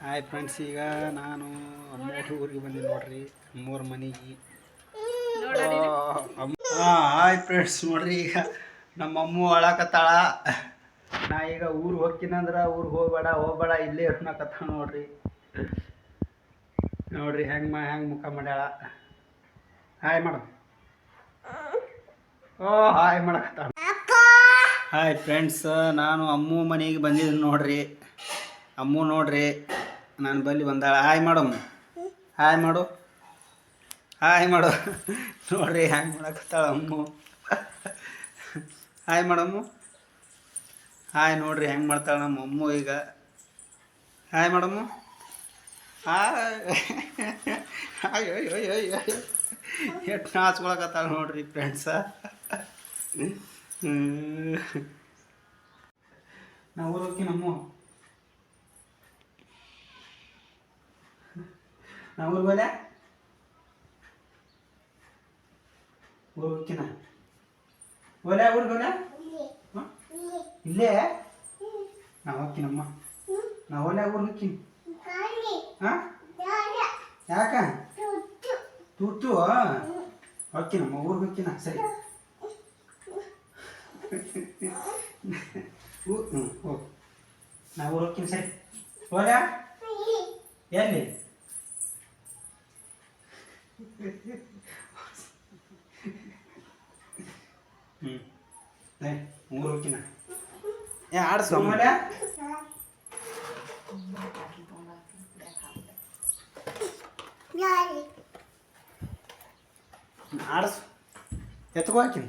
Hi friends ಈಗ ನಾನು ಅಮ್ಮ ಊರಿಗೆ ಬಂದಿನಿ ನೋಡ್ರಿ. ಅಮ್ಮೋರ ಮನೆಗೆ. ಹಾಯ್ ಫ್ರೆಂಡ್ಸ್ ನೋಡ್ರಿ ಈಗ ನಮ್ಮ ಅಮ್ಮ ಅಳಕತ್ತಾಳ. ನಾ ಈಗ ಊರಿಗೆ ಹೋಗ್ತೀನಂದ್ರೆ ಊರಿಗೆ ಹೋಗ್ಬೇಡ ಹೋಗ್ಬೇಡ ಇಲ್ಲೇ ಇರ್ನಕತ್ತಾಳ ನೋಡ್ರಿ. ನೋಡ್ರಿ ಹೆಂಗೆ ಮಾ ಹೆಂಗೆ ಮುಖ ಮಾಡ್ಯಾಳ. ಹಾಯ್ ಮಾಡು ಓ ಹಾಯ್ ಮಾಡಕತ್ತಾಳ. ಹಾಯ್ ಫ್ರೆಂಡ್ಸ್ ನಾನು ಅಮ್ಮು ಮನೆಗೆ ಬಂದಿದ್ದೀನಿ ನೋಡ್ರಿ. ಅಮ್ಮು ನೋಡ್ರಿ, ನಾನು ಬಲ್ಲಿ ಬಂದಾಳ. ಹಾಯ್ ಮಾಡಮ್ಮ ಹಾಯ್ ಮಾಡು. ಹಾಯ್ ಮಾಡು. ನೋಡ್ರಿ ಹ್ಯಾಂಗೆ ಮಾಡಕತ್ತಾಳ ಅಮ್ಮು. ಹಾಯ್ ಮಾಡಮ್ಮು ಹಾಯ್ ನೋಡ್ರಿ ಹೆಂಗೆ ಮಾಡ್ತಾಳೆ ನಮ್ಮ ಅಮ್ಮು ಈಗ. ಹಾಯ್ ಮಾಡಮ್ಮು ಹಾಯ್ ಹಾಯ್ ಅಯ್ಯೋ ಅಯ್ಯೋ ಎಷ್ಟು ನಾಚ್ಕೊಳಕತ್ತಾಳ ನೋಡ್ರಿ ಫ್ರೆಂಡ್ಸ ನಾವು ಓದೋಕೆ ನಮ್ಮ ನಾವು ಊರಿಗೆ ಹೋದೆ ಊರಿಗೆ ಹೋಗ್ತೀನ ಹೋಲೆ ಊರಿಗೆ ಹೋಲೆ ಹ? ಇಲ್ಲೇ? ನಾವು ಹೋಗ್ತೀನಮ್ಮ ನಾವು ಹೋಲೆ ಊರಿಗೆ ಹೋಗ್ತೀನಿ. ಹಾಂ? ಯಾಕ? ತುತ್ತು. ಹೋಗ್ತೀನಮ್ಮ ಊರ್ಗೆ ಹೋಗ್ತೀನ ಸರಿ. ಹೋಗು ನಾವು ಊರು ಹೋಗ್ತೀನಿ ಸರಿ. ಹೋದ ಎಲ್ಲಿ? ಹ್ಞೂ ಏ ಊರು ಹೋಗ್ತೀನ? ಏ ಆಡಿಸು ಆಮೇಲೆ ಆಡ್ಸು. ಎತ್ಕೋ ಹಾಕಿನಿ.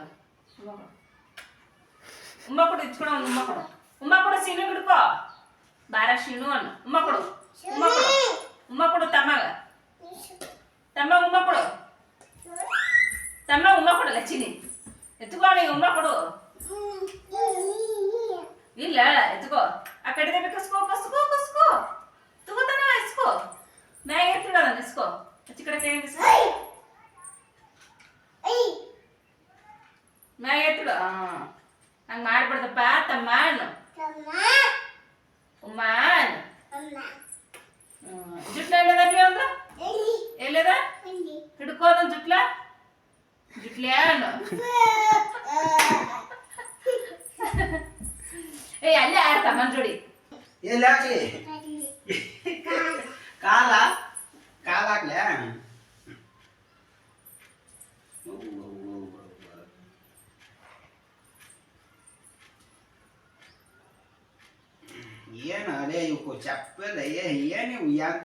ಉಮ್ಮ ಕೊಡು ಇಚ್ಕೊಡು ಅವ್ನು ಉಮ್ಮ ಕೊಡು ಉಮ್ಮ ಕೊಡು ಸೀನು ಹಿಡ್ಕೋ ಬಾರ ಶೀನು ಅನ್ನು ಉಮ್ಮ ಕೊಡು ಉಮ್ಮ ಕೊಡು ಉಮ್ಮ ಕೊಡು ತಮ್ಮಗ ತಮ್ಮ ಉಮ್ಮ ಕೊಡು ತಮ್ಮ ಉಮ್ಮ ಕೊಡಲ್ಲ ಚಿನಿ ಎತ್ಕೋ ಅವನಿಗೆ ಉಮ್ಮ ಕೊಡು ಇಲ್ಲ ಎತ್ಕೋ ಆ ಕಡೆ ಕಸ್ಕೋ ಕಸ್ಕೋ ಕಸ್ಕೋ ತಗೋತಾನ ಇಸ್ಕೋ ಮ್ಯಾಗ ಎತ್ತಿಡ ಇಸ್ಕೋ ಹಚ್ಚಿ ಕಡೆ ಕೈ ಇಸ್ಕೋ ಮ್ಯಾಗ ಎತ್ತಿಡು ಹಂಗೆ ಮಾಡ್ಬಾರ್ದಪ್ಪ ತಮ್ಮ ಉಮ್ಮಾನ್ ಜುಟ್ಲ ಎಲ್ಲದಪ್ಪಿ ಒಂದು ಎಲ್ಲದ? ಹಿಡ್ಕೋದ ಜುಟ್ಲ. ಜುಟ್ಲ್ಯಾನು ಏ ಅಲ್ಲೇ ಆಡ ತಮ್ಮನ ಜೋಡಿ. ಎಲ್ಲಿ ಹಾಕಿ ಕಾಲ. ಕಾಲ? ಹಾಕ್ಲೆ ಏನು ಅದೇ ಇವಕ್ಕೂ ಚಪ್ಪಲ್ಲ ಏನು ಇವು ಯಾಕೆ